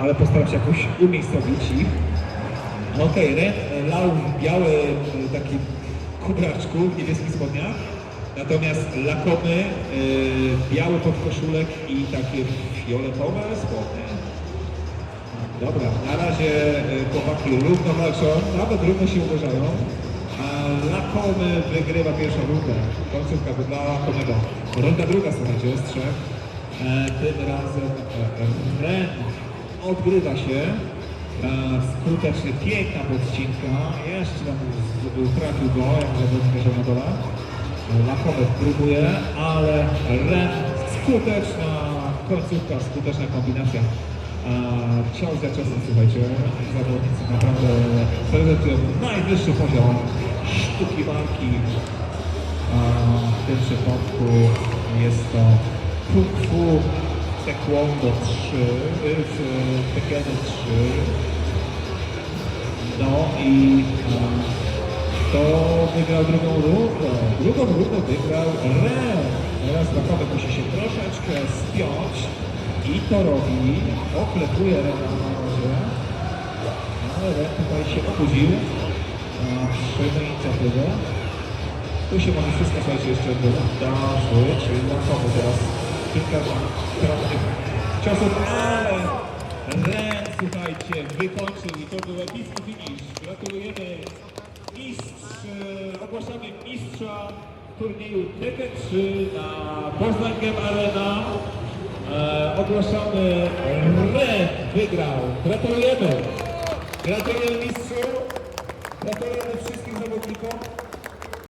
ale postaram się jakoś umiejscowić ich. Okej, Ren e, lał biały e, taki kubraczku w niebieskich spodniach, natomiast lakomy, e, biały podkoszulek i takie fioletowe spodnie. Dobra, na razie chłopaki równo walczą, nawet równo się uderzają. A Lakomy wygrywa pierwszą rundę. Końcówka dla Lakomego. Runda druga, słuchajcie, jest trzech. E, tym razem Ren odgrywa się. E, skutecznie piękna podcinka. Jeszcze tam trafił go, jak leżał na dole. Lakomy próbuje, ale Ren skuteczna końcówka, skuteczna kombinacja. A ciał za ciosem, słuchajcie, zawodnicy naprawdę prezentują najwyższy poziom sztuki walki. W tym przypadku jest to Kung Fu Taekwondo 3, y, w Taekwondo 3. No i to wygrał drugą rundę. Drugą rundę wygrał Ren. Teraz Lakowy musi się troszeczkę spiąć i to robi. Oklepuje Rena na razie. Ale Ren tutaj się obudził. A, Przejmie inicjatywę. Tu się może wszystko słuchajcie jeszcze wydarzyć. Lakowy teraz kilka trafnych ciosów, ale Ren, słuchajcie, wykończył i to był epicki finish. Gratulujemy mistrz, e, ogłaszamy mistrza turnieju TT3 na Poznań Game Arena. E, ogłaszamy Ren wygrał. Gratulujemy. Gratulujemy mistrzu. Gratulujemy wszystkim zawodnikom.